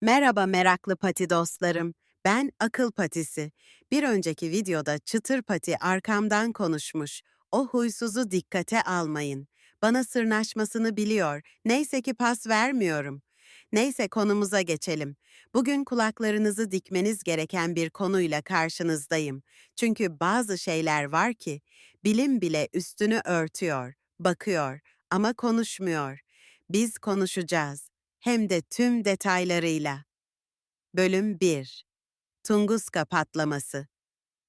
Merhaba meraklı pati dostlarım. Ben Akıl Patisi. Bir önceki videoda Çıtır Pati arkamdan konuşmuş. O huysuzu dikkate almayın. Bana sırnaşmasını biliyor. Neyse ki pas vermiyorum. Neyse konumuza geçelim. Bugün kulaklarınızı dikmeniz gereken bir konuyla karşınızdayım. Çünkü bazı şeyler var ki bilim bile üstünü örtüyor, bakıyor ama konuşmuyor. Biz konuşacağız hem de tüm detaylarıyla. Bölüm 1 Tunguska patlaması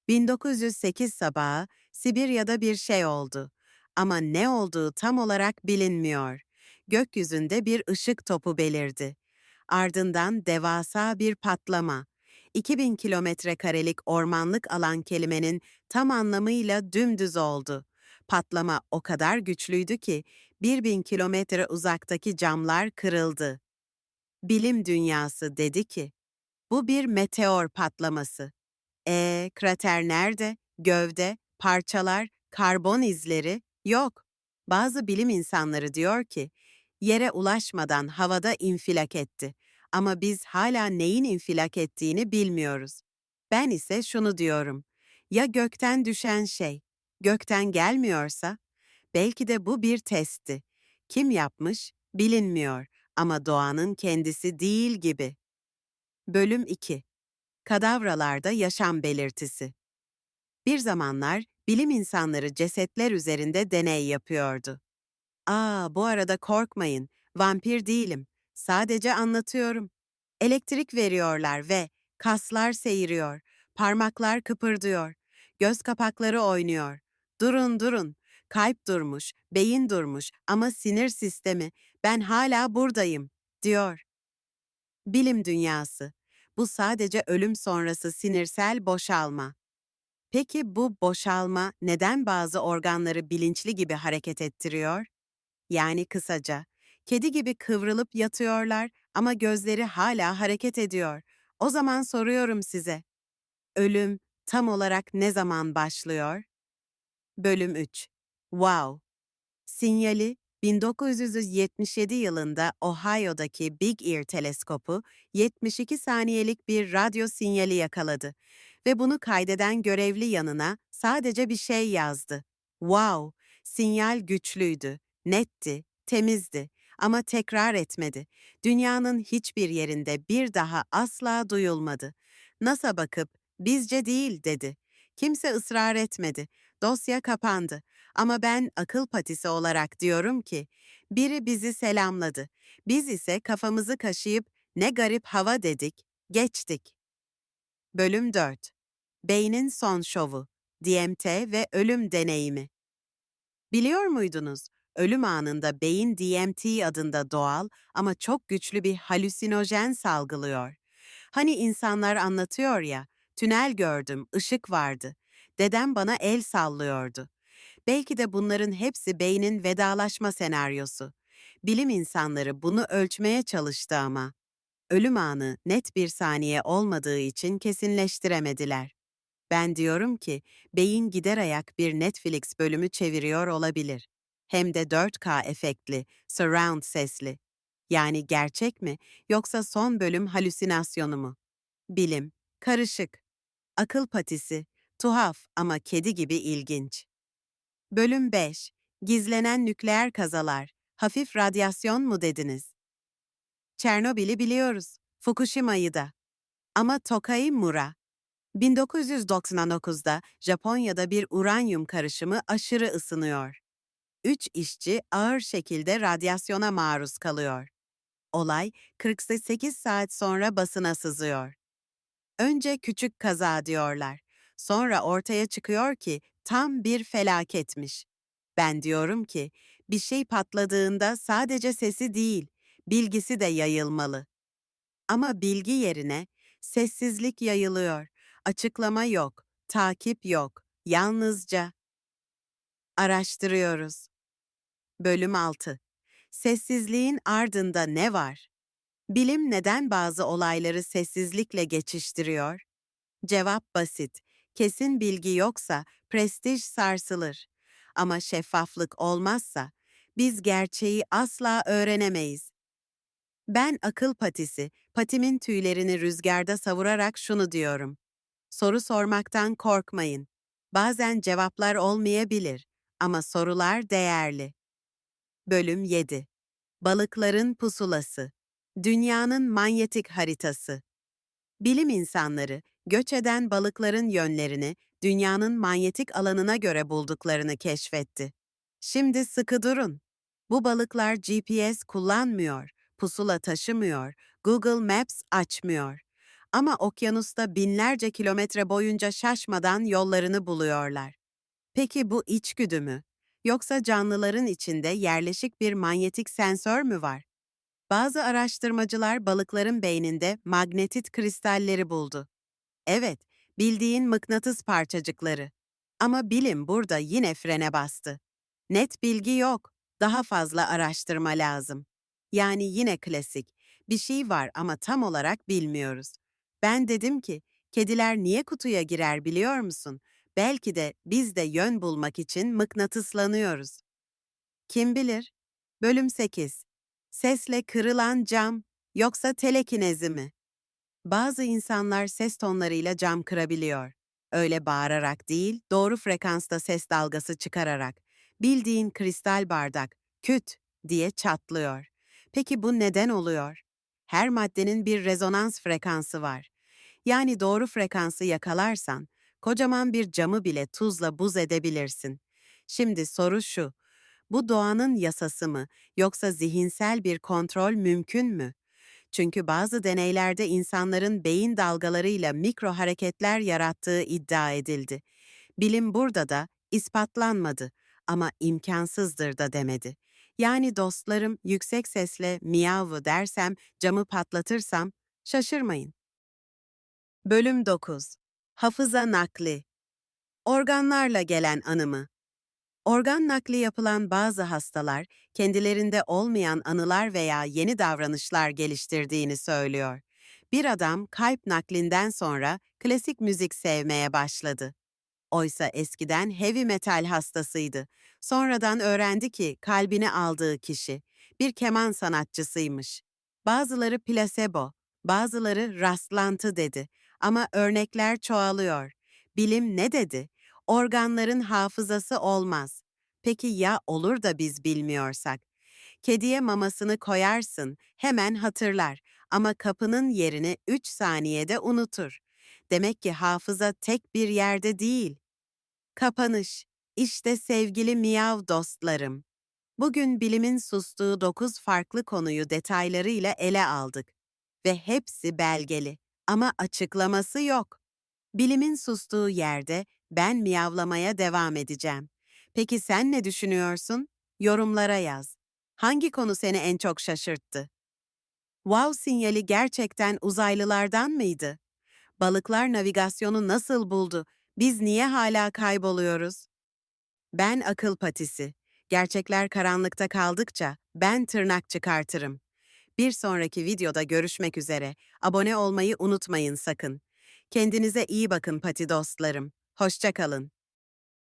1908 sabahı Sibirya'da bir şey oldu. Ama ne olduğu tam olarak bilinmiyor. Gökyüzünde bir ışık topu belirdi. Ardından devasa bir patlama. 2000 kilometre karelik ormanlık alan kelimenin tam anlamıyla dümdüz oldu. Patlama o kadar güçlüydü ki 1000 kilometre uzaktaki camlar kırıldı. Bilim dünyası dedi ki, bu bir meteor patlaması. E, krater nerede? Gövde, parçalar, karbon izleri yok. Bazı bilim insanları diyor ki, yere ulaşmadan havada infilak etti. Ama biz hala neyin infilak ettiğini bilmiyoruz. Ben ise şunu diyorum. Ya gökten düşen şey, gökten gelmiyorsa, belki de bu bir testti. Kim yapmış, bilinmiyor ama doğanın kendisi değil gibi. Bölüm 2 Kadavralarda yaşam belirtisi Bir zamanlar bilim insanları cesetler üzerinde deney yapıyordu. Aa, bu arada korkmayın, vampir değilim. Sadece anlatıyorum. Elektrik veriyorlar ve kaslar seyiriyor, parmaklar kıpırdıyor, göz kapakları oynuyor. Durun durun, kalp durmuş, beyin durmuş ama sinir sistemi, ben hala buradayım, diyor. Bilim dünyası. Bu sadece ölüm sonrası sinirsel boşalma. Peki bu boşalma neden bazı organları bilinçli gibi hareket ettiriyor? Yani kısaca, kedi gibi kıvrılıp yatıyorlar ama gözleri hala hareket ediyor. O zaman soruyorum size, ölüm tam olarak ne zaman başlıyor? Bölüm 3 Wow! Sinyali 1977 yılında Ohio'daki Big Ear teleskopu 72 saniyelik bir radyo sinyali yakaladı ve bunu kaydeden görevli yanına sadece bir şey yazdı. Wow! Sinyal güçlüydü, netti, temizdi ama tekrar etmedi. Dünyanın hiçbir yerinde bir daha asla duyulmadı. NASA bakıp bizce değil dedi. Kimse ısrar etmedi. Dosya kapandı. Ama ben akıl patisi olarak diyorum ki, biri bizi selamladı. Biz ise kafamızı kaşıyıp ne garip hava dedik, geçtik. Bölüm 4 Beynin son şovu, DMT ve ölüm deneyimi. Biliyor muydunuz? Ölüm anında beyin DMT adında doğal ama çok güçlü bir halüsinojen salgılıyor. Hani insanlar anlatıyor ya, tünel gördüm, ışık vardı. Dedem bana el sallıyordu. Belki de bunların hepsi beynin vedalaşma senaryosu. Bilim insanları bunu ölçmeye çalıştı ama. Ölüm anı net bir saniye olmadığı için kesinleştiremediler. Ben diyorum ki beyin gider ayak bir Netflix bölümü çeviriyor olabilir. Hem de 4K efektli, surround sesli. Yani gerçek mi yoksa son bölüm halüsinasyonu mu? Bilim, karışık. Akıl patisi, tuhaf ama kedi gibi ilginç. Bölüm 5. Gizlenen nükleer kazalar. Hafif radyasyon mu dediniz? Çernobil'i biliyoruz. Fukushima'yı da. Ama Tokai Mura. 1999'da Japonya'da bir uranyum karışımı aşırı ısınıyor. Üç işçi ağır şekilde radyasyona maruz kalıyor. Olay 48 saat sonra basına sızıyor. Önce küçük kaza diyorlar. Sonra ortaya çıkıyor ki tam bir felaketmiş. Ben diyorum ki bir şey patladığında sadece sesi değil, bilgisi de yayılmalı. Ama bilgi yerine sessizlik yayılıyor. Açıklama yok, takip yok, yalnızca araştırıyoruz. Bölüm 6. Sessizliğin ardında ne var? Bilim neden bazı olayları sessizlikle geçiştiriyor? Cevap basit. Kesin bilgi yoksa prestij sarsılır. Ama şeffaflık olmazsa biz gerçeği asla öğrenemeyiz. Ben akıl patisi, patimin tüylerini rüzgarda savurarak şunu diyorum. Soru sormaktan korkmayın. Bazen cevaplar olmayabilir ama sorular değerli. Bölüm 7 Balıkların Pusulası Dünyanın Manyetik Haritası Bilim insanları, göç eden balıkların yönlerini dünyanın manyetik alanına göre bulduklarını keşfetti. Şimdi sıkı durun. Bu balıklar GPS kullanmıyor, pusula taşımıyor, Google Maps açmıyor. Ama okyanusta binlerce kilometre boyunca şaşmadan yollarını buluyorlar. Peki bu içgüdü mü? Yoksa canlıların içinde yerleşik bir manyetik sensör mü var? Bazı araştırmacılar balıkların beyninde magnetit kristalleri buldu. Evet, bildiğin mıknatıs parçacıkları. Ama bilim burada yine frene bastı. Net bilgi yok. Daha fazla araştırma lazım. Yani yine klasik. Bir şey var ama tam olarak bilmiyoruz. Ben dedim ki, kediler niye kutuya girer biliyor musun? Belki de biz de yön bulmak için mıknatıslanıyoruz. Kim bilir? Bölüm 8. Sesle kırılan cam yoksa telekinezi mi? Bazı insanlar ses tonlarıyla cam kırabiliyor. Öyle bağırarak değil, doğru frekansta ses dalgası çıkararak. Bildiğin kristal bardak, küt diye çatlıyor. Peki bu neden oluyor? Her maddenin bir rezonans frekansı var. Yani doğru frekansı yakalarsan, kocaman bir camı bile tuzla buz edebilirsin. Şimdi soru şu, bu doğanın yasası mı yoksa zihinsel bir kontrol mümkün mü? Çünkü bazı deneylerde insanların beyin dalgalarıyla mikro hareketler yarattığı iddia edildi. Bilim burada da ispatlanmadı ama imkansızdır da demedi. Yani dostlarım yüksek sesle miyavı dersem, camı patlatırsam şaşırmayın. Bölüm 9 Hafıza nakli Organlarla gelen anımı Organ nakli yapılan bazı hastalar, kendilerinde olmayan anılar veya yeni davranışlar geliştirdiğini söylüyor. Bir adam kalp naklinden sonra klasik müzik sevmeye başladı. Oysa eskiden heavy metal hastasıydı. Sonradan öğrendi ki kalbini aldığı kişi bir keman sanatçısıymış. Bazıları plasebo, bazıları rastlantı dedi ama örnekler çoğalıyor. Bilim ne dedi? Organların hafızası olmaz. Peki ya olur da biz bilmiyorsak? Kediye mamasını koyarsın, hemen hatırlar ama kapının yerini 3 saniyede unutur. Demek ki hafıza tek bir yerde değil. Kapanış. İşte sevgili miyav dostlarım. Bugün bilimin sustuğu 9 farklı konuyu detaylarıyla ele aldık. Ve hepsi belgeli ama açıklaması yok. Bilimin sustuğu yerde ben miyavlamaya devam edeceğim. Peki sen ne düşünüyorsun? Yorumlara yaz. Hangi konu seni en çok şaşırttı? Wow sinyali gerçekten uzaylılardan mıydı? Balıklar navigasyonu nasıl buldu? Biz niye hala kayboluyoruz? Ben akıl patisi. Gerçekler karanlıkta kaldıkça ben tırnak çıkartırım. Bir sonraki videoda görüşmek üzere. Abone olmayı unutmayın sakın. Kendinize iyi bakın pati dostlarım. Hoşça kalın.